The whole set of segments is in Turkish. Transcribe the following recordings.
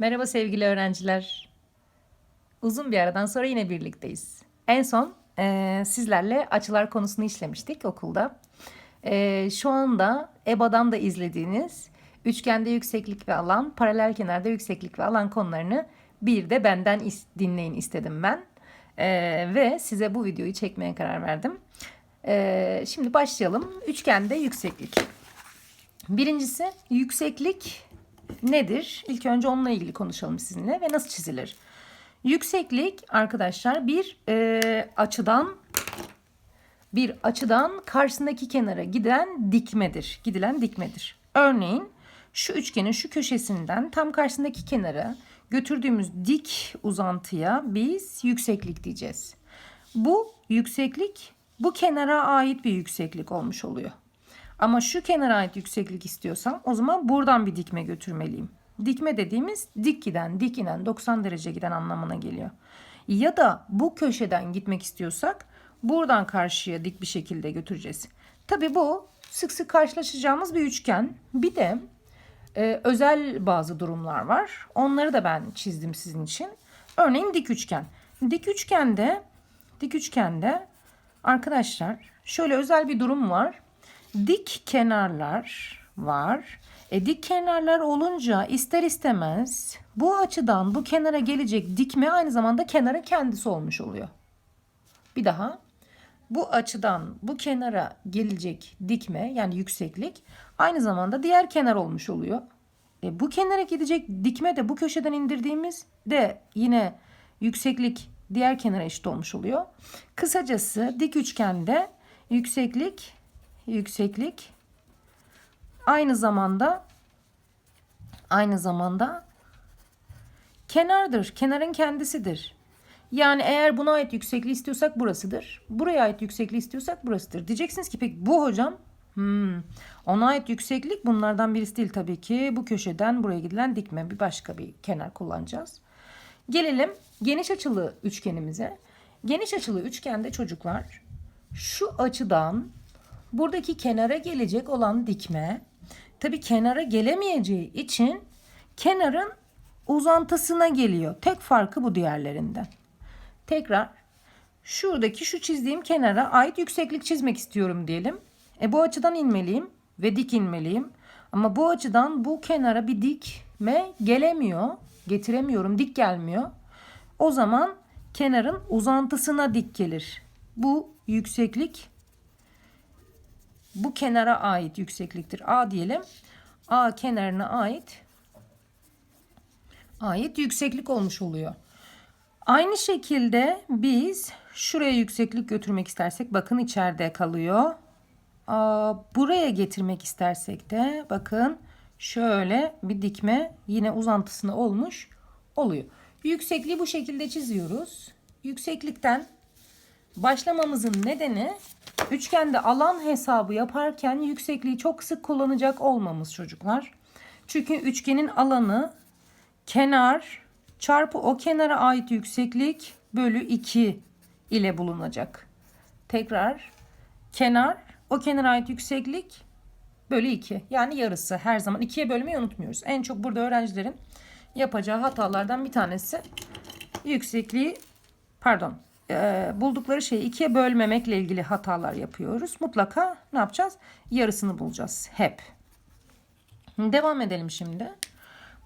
Merhaba sevgili öğrenciler. Uzun bir aradan sonra yine birlikteyiz. En son eee, sizlerle açılar konusunu işlemiştik okulda. Eee, şu anda EBA'dan da izlediğiniz üçgende yükseklik ve alan, paralel kenarda yükseklik ve alan konularını bir de benden is- dinleyin istedim ben. Eee, ve size bu videoyu çekmeye karar verdim. Eee, şimdi başlayalım. Üçgende yükseklik. Birincisi yükseklik nedir? İlk önce onunla ilgili konuşalım sizinle ve nasıl çizilir? Yükseklik arkadaşlar bir e, açıdan bir açıdan karşısındaki kenara giden dikmedir. Gidilen dikmedir. Örneğin şu üçgenin şu köşesinden tam karşısındaki kenara götürdüğümüz dik uzantıya biz yükseklik diyeceğiz. Bu yükseklik bu kenara ait bir yükseklik olmuş oluyor. Ama şu kenara ait yükseklik istiyorsam o zaman buradan bir dikme götürmeliyim. Dikme dediğimiz dik giden, dik inen, 90 derece giden anlamına geliyor. Ya da bu köşeden gitmek istiyorsak buradan karşıya dik bir şekilde götüreceğiz. Tabii bu sık sık karşılaşacağımız bir üçgen. Bir de e, özel bazı durumlar var. Onları da ben çizdim sizin için. Örneğin dik üçgen. Dik üçgende dik üçgende arkadaşlar şöyle özel bir durum var. Dik kenarlar var. E dik kenarlar olunca ister istemez bu açıdan bu kenara gelecek dikme aynı zamanda kenarın kendisi olmuş oluyor. Bir daha bu açıdan bu kenara gelecek dikme yani yükseklik aynı zamanda diğer kenar olmuş oluyor. E, bu kenara gidecek dikme de bu köşeden indirdiğimiz de yine yükseklik diğer kenara eşit olmuş oluyor. Kısacası dik üçgende yükseklik yükseklik aynı zamanda aynı zamanda kenardır. Kenarın kendisidir. Yani eğer buna ait yüksekliği istiyorsak burasıdır. Buraya ait yüksekliği istiyorsak burasıdır. Diyeceksiniz ki peki bu hocam hmm, ona ait yükseklik bunlardan birisi değil tabii ki. Bu köşeden buraya gidilen dikme bir başka bir kenar kullanacağız. Gelelim geniş açılı üçgenimize. Geniş açılı üçgende çocuklar şu açıdan buradaki kenara gelecek olan dikme tabii kenara gelemeyeceği için kenarın uzantısına geliyor. Tek farkı bu diğerlerinden. Tekrar şuradaki şu çizdiğim kenara ait yükseklik çizmek istiyorum diyelim. E bu açıdan inmeliyim ve dik inmeliyim. Ama bu açıdan bu kenara bir dikme gelemiyor. Getiremiyorum. Dik gelmiyor. O zaman kenarın uzantısına dik gelir. Bu yükseklik bu kenara ait yüksekliktir. A diyelim. A kenarına ait ait yükseklik olmuş oluyor. Aynı şekilde biz şuraya yükseklik götürmek istersek bakın içeride kalıyor. Buraya getirmek istersek de bakın şöyle bir dikme yine uzantısına olmuş oluyor. Yüksekliği bu şekilde çiziyoruz. Yükseklikten başlamamızın nedeni üçgende alan hesabı yaparken yüksekliği çok sık kullanacak olmamız çocuklar. Çünkü üçgenin alanı kenar çarpı o kenara ait yükseklik bölü 2 ile bulunacak. Tekrar kenar o kenara ait yükseklik bölü 2 yani yarısı her zaman 2'ye bölmeyi unutmuyoruz. En çok burada öğrencilerin yapacağı hatalardan bir tanesi yüksekliği pardon e, buldukları şeyi ikiye bölmemekle ilgili hatalar yapıyoruz. Mutlaka ne yapacağız? Yarısını bulacağız hep. Devam edelim şimdi.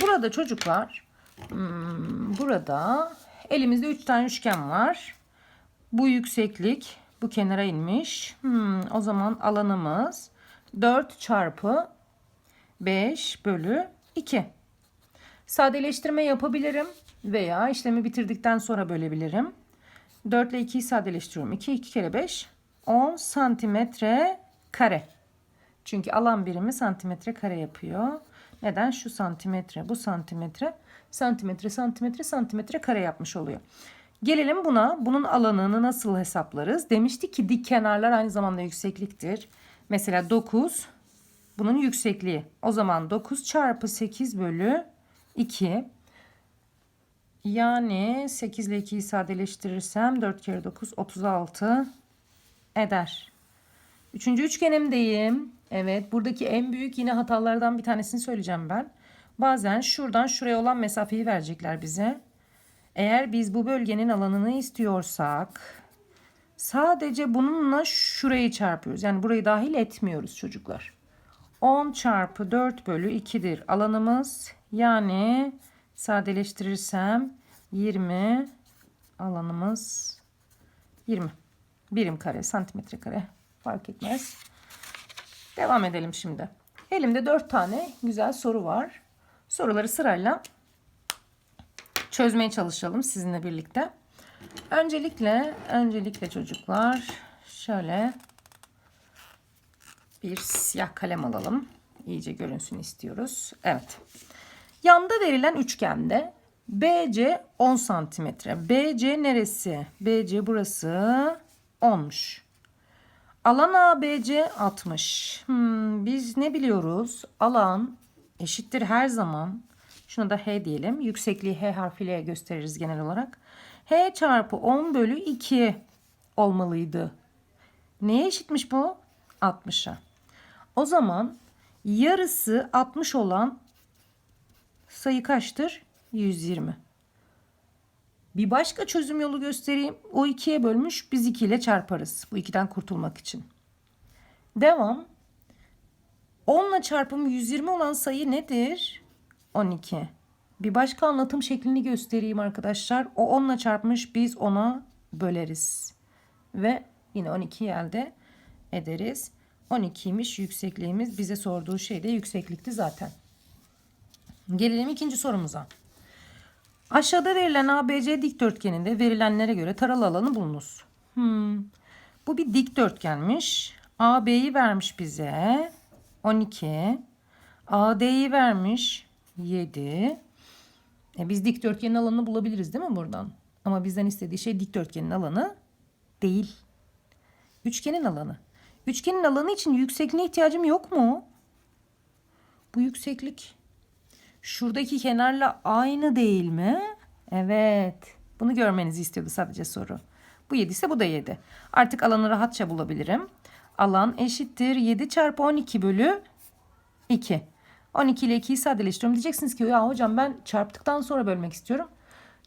Burada çocuklar hmm, burada elimizde 3 tane üçgen var. Bu yükseklik bu kenara inmiş. Hmm, o zaman alanımız 4 çarpı 5 bölü 2. Sadeleştirme yapabilirim veya işlemi bitirdikten sonra bölebilirim. 4 ile 2'yi sadeleştiriyorum. 2, 2 kere 5, 10 santimetre kare. Çünkü alan birimi santimetre kare yapıyor. Neden? Şu santimetre, bu santimetre, santimetre, santimetre, santimetre kare yapmış oluyor. Gelelim buna. Bunun alanını nasıl hesaplarız? Demiştik ki dik kenarlar aynı zamanda yüksekliktir. Mesela 9 bunun yüksekliği. O zaman 9 çarpı 8 bölü 2 yani 8 ile 2'yi sadeleştirirsem 4 kere 9 36 eder. Üçüncü üçgenimdeyim. Evet buradaki en büyük yine hatalardan bir tanesini söyleyeceğim ben. Bazen şuradan şuraya olan mesafeyi verecekler bize. Eğer biz bu bölgenin alanını istiyorsak sadece bununla şurayı çarpıyoruz. Yani burayı dahil etmiyoruz çocuklar. 10 çarpı 4 bölü 2'dir alanımız. Yani sadeleştirirsem 20 alanımız 20 birim kare santimetre kare fark etmez. Devam edelim şimdi. Elimde 4 tane güzel soru var. Soruları sırayla çözmeye çalışalım sizinle birlikte. Öncelikle öncelikle çocuklar şöyle bir siyah kalem alalım. İyice görünsün istiyoruz. Evet. Yanda verilen üçgende BC 10 santimetre. BC neresi? BC burası 10'muş. Alan ABC 60. Hmm, biz ne biliyoruz? Alan eşittir her zaman. Şuna da H diyelim. Yüksekliği H harfiyle gösteririz genel olarak. H çarpı 10 bölü 2 olmalıydı. Neye eşitmiş bu? 60'a. O zaman yarısı 60 olan sayı kaçtır? 120. Bir başka çözüm yolu göstereyim. O ikiye bölmüş biz 2 ile çarparız. Bu ikiden kurtulmak için. Devam. 10 ile çarpımı 120 olan sayı nedir? 12. Bir başka anlatım şeklini göstereyim arkadaşlar. O 10 ile çarpmış biz ona böleriz. Ve yine 12'yi elde ederiz. 12'ymiş yüksekliğimiz. Bize sorduğu şey de yükseklikti zaten. Gelelim ikinci sorumuza. Aşağıda verilen ABC dikdörtgeninde verilenlere göre taralı alanı bulunuz. Hmm. Bu bir dikdörtgenmiş. AB'yi vermiş bize 12. AD'yi vermiş 7. E biz dikdörtgenin alanını bulabiliriz değil mi buradan? Ama bizden istediği şey dikdörtgenin alanı değil. Üçgenin alanı. Üçgenin alanı için yüksekliğe ihtiyacım yok mu? Bu yükseklik şuradaki kenarla aynı değil mi? Evet. Bunu görmenizi istiyordu sadece soru. Bu 7 ise bu da 7. Artık alanı rahatça bulabilirim. Alan eşittir 7 çarpı 12 bölü 2. 12 ile 2'yi sadeleştiriyorum. Diyeceksiniz ki ya hocam ben çarptıktan sonra bölmek istiyorum.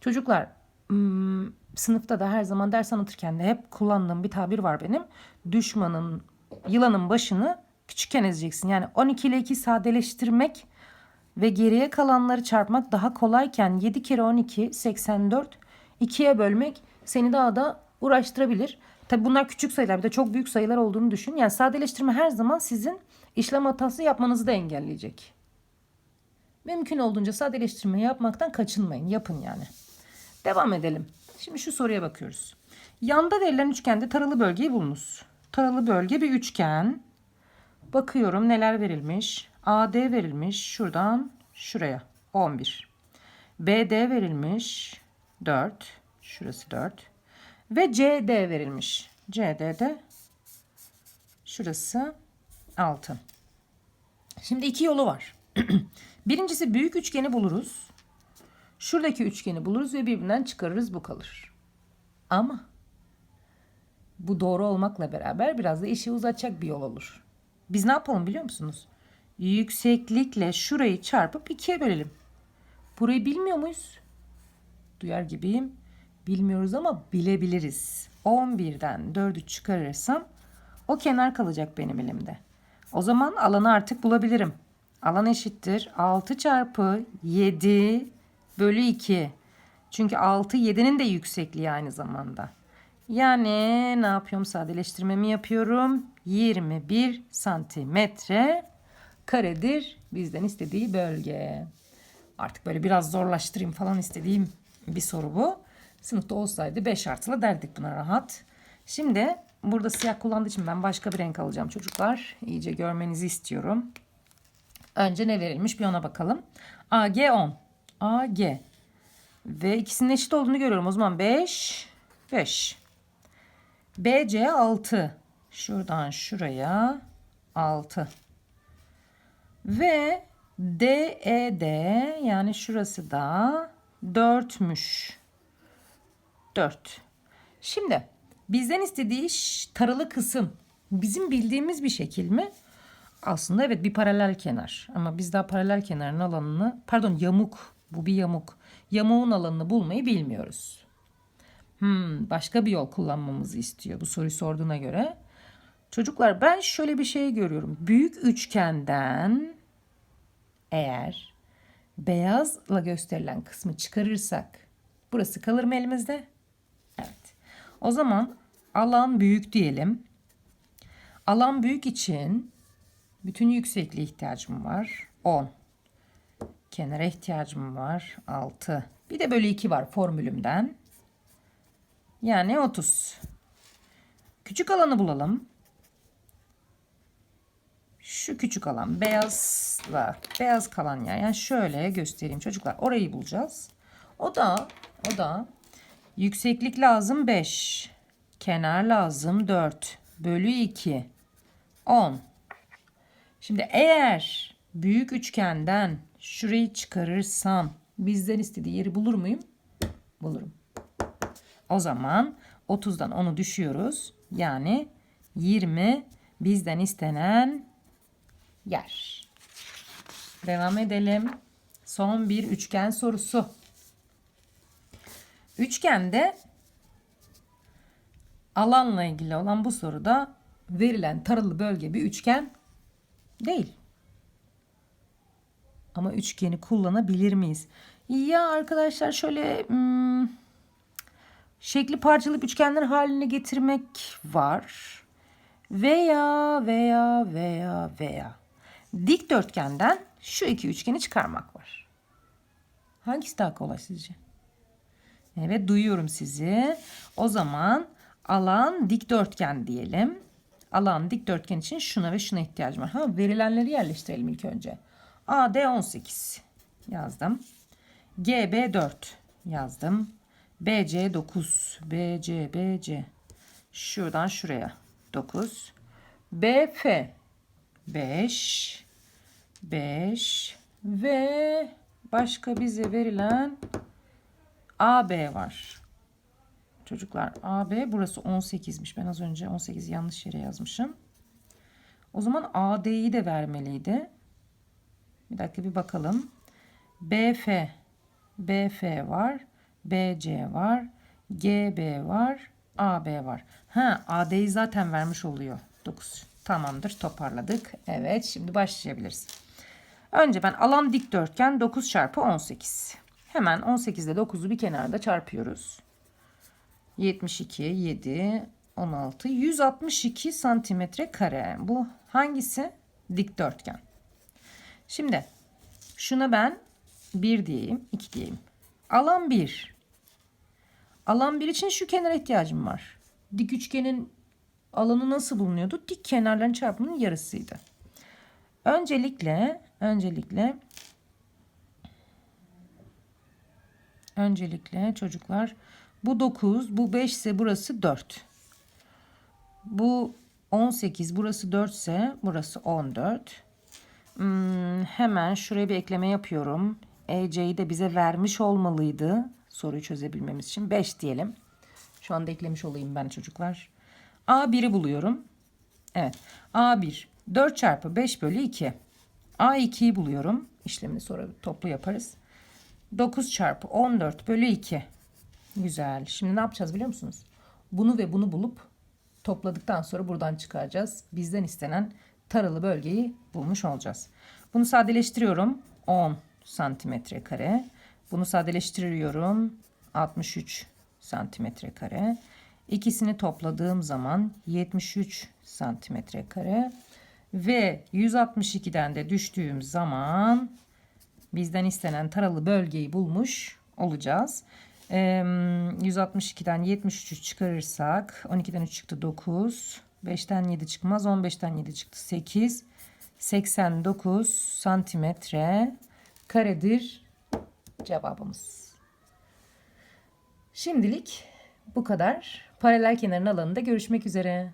Çocuklar hmm, sınıfta da her zaman ders anlatırken de hep kullandığım bir tabir var benim. Düşmanın, yılanın başını küçükken ezeceksin. Yani 12 ile 2'yi sadeleştirmek ve geriye kalanları çarpmak daha kolayken 7 kere 12 84 2'ye bölmek seni daha da uğraştırabilir. Tabi bunlar küçük sayılar bir de çok büyük sayılar olduğunu düşün. Yani sadeleştirme her zaman sizin işlem hatası yapmanızı da engelleyecek. Mümkün olduğunca sadeleştirme yapmaktan kaçınmayın. Yapın yani. Devam edelim. Şimdi şu soruya bakıyoruz. Yanda verilen üçgende taralı bölgeyi bulunuz. Taralı bölge bir üçgen. Bakıyorum neler verilmiş. AD verilmiş şuradan şuraya 11. BD verilmiş 4. Şurası 4. Ve CD verilmiş. CD de şurası 6. Şimdi iki yolu var. Birincisi büyük üçgeni buluruz. Şuradaki üçgeni buluruz ve birbirinden çıkarırız bu kalır. Ama bu doğru olmakla beraber biraz da işi uzatacak bir yol olur. Biz ne yapalım biliyor musunuz? Yükseklikle şurayı çarpıp ikiye bölelim. Burayı bilmiyor muyuz? Duyar gibiyim. Bilmiyoruz ama bilebiliriz. 11'den 4'ü çıkarırsam o kenar kalacak benim elimde. O zaman alanı artık bulabilirim. Alan eşittir 6 çarpı 7 bölü 2. Çünkü 6 7'nin de yüksekliği aynı zamanda. Yani ne yapıyorum? Sadeleştirmemi yapıyorum. 21 santimetre karedir bizden istediği bölge. Artık böyle biraz zorlaştırayım falan istediğim bir soru bu. Sınıfta olsaydı 5 artılı derdik buna rahat. Şimdi burada siyah kullandığı için ben başka bir renk alacağım çocuklar. İyice görmenizi istiyorum. Önce ne verilmiş bir ona bakalım. AG 10. AG. Ve ikisinin eşit olduğunu görüyorum. O zaman 5, 5. BC 6. Şuradan şuraya 6. Ve DED yani şurası da 4'müş. 4. Şimdi bizden istediği taralı kısım bizim bildiğimiz bir şekil mi? Aslında evet bir paralel kenar. Ama biz daha paralel kenarın alanını, pardon yamuk, bu bir yamuk. Yamuğun alanını bulmayı bilmiyoruz. Hmm, başka bir yol kullanmamızı istiyor bu soruyu sorduğuna göre. Çocuklar ben şöyle bir şey görüyorum. Büyük üçgenden eğer beyazla gösterilen kısmı çıkarırsak burası kalır mı elimizde? Evet. O zaman alan büyük diyelim. Alan büyük için bütün yüksekliğe ihtiyacım var. 10. Kenara ihtiyacım var. 6. Bir de bölü 2 var formülümden. Yani 30. Küçük alanı bulalım. Şu küçük alan beyazla beyaz kalan yer. Yani şöyle göstereyim çocuklar. Orayı bulacağız. O da o da yükseklik lazım 5. Kenar lazım 4. Bölü 2. 10. Şimdi eğer büyük üçgenden şurayı çıkarırsam bizden istediği yeri bulur muyum? Bulurum. O zaman 30'dan 10'u düşüyoruz. Yani 20 bizden istenen yer. Devam edelim. Son bir üçgen sorusu. Üçgende alanla ilgili olan bu soruda verilen taralı bölge bir üçgen değil. Ama üçgeni kullanabilir miyiz? Ya arkadaşlar şöyle hmm, şekli parçalayıp üçgenler haline getirmek var. Veya veya veya veya dikdörtgenden şu iki üçgeni çıkarmak var. Hangisi daha kolay sizce? Evet duyuyorum sizi. O zaman alan dikdörtgen diyelim. Alan dikdörtgen için şuna ve şuna ihtiyacım var. Ha verilenleri yerleştirelim ilk önce. AD 18 yazdım. GB 4 yazdım. BC 9. BC BC. Şuradan şuraya 9. BF 5 5 ve başka bize verilen AB var. Çocuklar AB burası 18'miş. Ben az önce 18 yanlış yere yazmışım. O zaman AD'yi de vermeliydi. Bir dakika bir bakalım. BF BF var. BC var. GB var. AB var. Ha AD'yi zaten vermiş oluyor. 9. Tamamdır toparladık. Evet şimdi başlayabiliriz. Önce ben alan dikdörtgen 9 çarpı 18. Hemen 18 ile 9'u bir kenarda çarpıyoruz. 72, 7, 16, 162 santimetre kare. Bu hangisi? Dikdörtgen. Şimdi şuna ben 1 diyeyim, 2 diyeyim. Alan 1. Alan 1 için şu kenara ihtiyacım var. Dik üçgenin alanı nasıl bulunuyordu? Dik kenarların çarpımının yarısıydı. Öncelikle öncelikle öncelikle çocuklar bu 9, bu 5 ise burası 4. Bu 18, burası 4 ise burası 14. Hmm, hemen şuraya bir ekleme yapıyorum. EC'yi de bize vermiş olmalıydı. Soruyu çözebilmemiz için 5 diyelim. Şu anda eklemiş olayım ben çocuklar. A1'i buluyorum. Evet. A1 4 çarpı 5 bölü 2. A2'yi buluyorum. İşlemini sonra toplu yaparız. 9 çarpı 14 bölü 2. Güzel. Şimdi ne yapacağız biliyor musunuz? Bunu ve bunu bulup topladıktan sonra buradan çıkaracağız. Bizden istenen taralı bölgeyi bulmuş olacağız. Bunu sadeleştiriyorum. 10 santimetre kare. Bunu sadeleştiriyorum. 63 santimetre kare. İkisini topladığım zaman 73 santimetre kare. Ve 162'den de düştüğüm zaman bizden istenen taralı bölgeyi bulmuş olacağız. 162'den 73'ü çıkarırsak 12'den 3 çıktı 9. 5'ten 7 çıkmaz. 15'ten 7 çıktı 8. 89 santimetre karedir cevabımız. Şimdilik bu kadar. Paralel kenarın alanında görüşmek üzere.